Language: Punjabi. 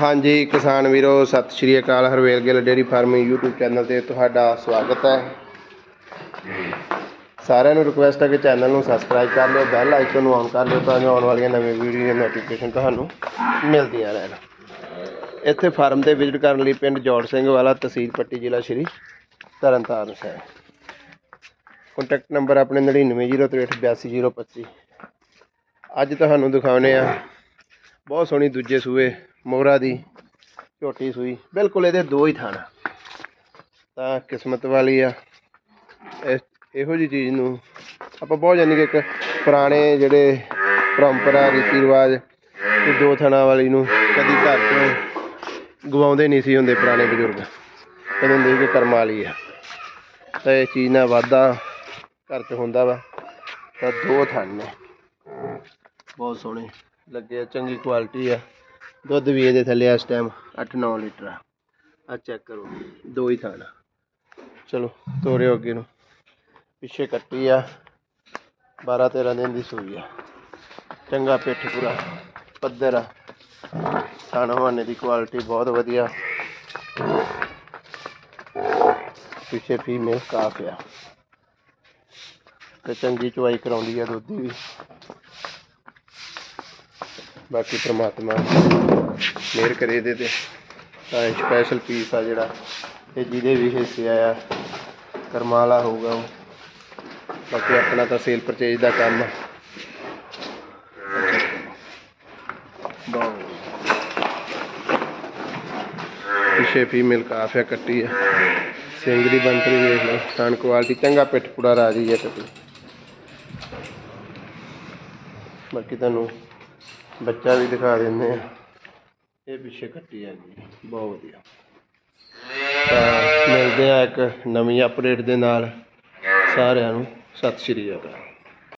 ਹਾਂਜੀ, ਕਿਸਾਨ ਵੀਰੋ, ਸਤਿ ਸ਼੍ਰੀ ਅਕਾਲ, Harvel Gill dairy farming YouTube channel ਤੇ ਤੁਹਾਡਾ ਸਵਾਗਤ ਹੈ। ਸਾਰਿਆਂ ਨੂੰ ਰਿਕੁਐਸਟ ਹੈ ਕਿ ਚੈਨਲ ਨੂੰ ਸਬਸਕ੍ਰਾਈਬ ਕਰ ਲਿਓ ਬੈਲ ਆਈਕਨ ਨੂੰ ਆਨ ਕਰ ਲਿਓ ਤਾਂ ਜੋ ਆਉਣ ਵਾਲੀਆਂ ਨਵੀਂ ਵੀਡੀਓ ਦੀਆਂ ਨੋਟੀਫਿਕੇਸ਼ਨ ਤੁਹਾਨੂੰ ਮਿਲਦੀਆਂ ਰਹਿਣ। ਇੱਥੇ ਫਾਰਮ ਤੇ ਵਿਜ਼ਿਟ ਕਰਨ ਲਈ ਪਿੰਡ ਜੋੜ ਸਿੰਘ ਵਾਲਾ, ਤਹਿਸੀਲ ਪੱਟੀ ਜ਼ਿਲ੍ਹਾ ਸ਼੍ਰੀ ਤਰਨਤਾਰਨ ਸਾਹਿਬ। ਕੰਟੈਕਟ ਨੰਬਰ ਆਪਣੇ 9903828025 ਅੱਜ ਤੁਹਾਨੂੰ ਦਿਖਾਉਨੇ ਆ ਬਹੁਤ ਸੋਹਣੀ ਦੂਜੇ ਸੂਏ ਮੋਹਰਾ ਦੀ ਝੋਟੀ ਸੂਈ। ਬਿਲਕੁਲ ਇਹਦੇ ਦੋ ਹੀ ਥਣ। ਤਾਂ ਕਿਸਮਤ ਵਾਲੀ ਆ। ਇਹ ਇਹੋ ਜੀ ਚੀਜ਼ ਨੂੰ ਆਪਾਂ ਬਹੁਤ ਜਾਨੀ ਕਿ ਇੱਕ ਪੁਰਾਣੇ ਜਿਹੜੇ ਪਰੰਪਰਾ ਰੀਤੀ ਰਿਵਾਜ ਤੇ ਦੋ ਥਣਾ ਵਾਲੀ ਨੂੰ ਕਦੀ ਘਰ ਤੋਂ ਗਵਾਉਂਦੇ ਨਹੀਂ ਸੀ ਹੁੰਦੇ ਪੁਰਾਣੇ ਬਜ਼ੁਰਗ। ਕਹਿੰਦੇ ਹੁੰਦੇ ਕਿ ਕਰਮਾਂ ਵਾਲੀ ਆ। ਤਾਂ ਇਹ ਚੀਜ਼ ਨਾਲ ਵਾਧਾ ਘਰ 'ਚ ਹੁੰਦਾ ਵਾ। ਤਾਂ ਦੋ ਥਣ ਨੇ। ਬਹੁਤ ਸੋਹਣੇ। ਲੱਗੇ ਆ, ਚੰਗੀ ਕੁਆਲਿਟੀ ਆ। ਦੁੱਧ ਵੀ ਇਹਦੇ ਥੱਲੇ ਇਸ ਟਾਈਮ 8-9 ਲੀਟਰ ਆ। ਆ ਚੈੱਕ ਕਰੋ, ਦੋ ਹੀ ਥਾਣਾ ਚਲੋ, ਤੋਰਿਓ ਅੱਗੇ ਨੂੰ। ਪਿੱਛੇ ਕੱਟੀ ਆ। 12-13 ਦਿਨ ਦੀ ਸੂਈ ਆ। ਚੰਗਾ ਪਿੱਠ ਪੂਰਾ। ਪੱਧਰ ਆ। ਥਾਣਾ ਹਵਾਨੇ ਦੀ ਕੁਆਲਿਟੀ ਬਹੁਤ ਵਧੀਆ। ਪਿੱਛੇ ਫੀਮੇਲ ਕਾਫ ਆ। ਤੇ ਚੰਗੀ ਚੁਆਈ ਕਰਾਉਂਦੀ ਆ ਦੁੱਧ ਦੀ ਵੀ। ਬਾਕੀ ਪ੍ਰਮਾਤਮਾ ਮਿਹਰ ਕਰੇ ਇਹਦੇ ਤੇ। ਸਪੈਸ਼ਲ ਪੀਸ ਆ ਜਿਹੜਾ। ਇਹ ਜਿਹਦੇ ਵੀ ਹਿੱਸੇ ਆਇਆ ਕਰਮਾਲਾ ਵਾਲਾ ਹੋਊਗਾ ਉਹ। ਬਾਕੀ ਆਪਣਾ ਤਾਂ ਸੇਲ ਪਰਚੇਜ ਦਾ ਕੰਮ। ਆ ਬਹੁਤ ਪਿੱਛੇ ਫੀਮੇਲ ਕਾਫ ਆ ਕੱਟੀ ਆ ਸਿੰਘ ਦੀ ਬੰਤਰੀ ਵੇਖ ਲਓ। ਖਾਣ ਕੁਆਲਿਟੀ ਚੰਗਾ ਪਿੱਠ ਪੂੜਾ ਰਾਜੀ ਹੈ ਕੱਟੀ ਬਾਕੀ ਤੁਹਾਨੂੰ ਬੱਚਾ ਵੀ ਦਿਖਾ ਦਿੰਦੇ ਆ। ਇਹ ਪਿੱਛੇ ਘੱਟੀ ਆ ਜੀ, ਬਹੁਤ ਵਧੀਆ। ਤਾਂ ਮਿਲਦੇ ਆ ਇੱਕ ਨਵੀਂ ਅਪਡੇਟ ਦੇ ਨਾਲ। ਸਾਰਿਆਂ ਨੂੰ ਸਤਿ ਸ਼੍ਰੀ ਅਕਾਲ।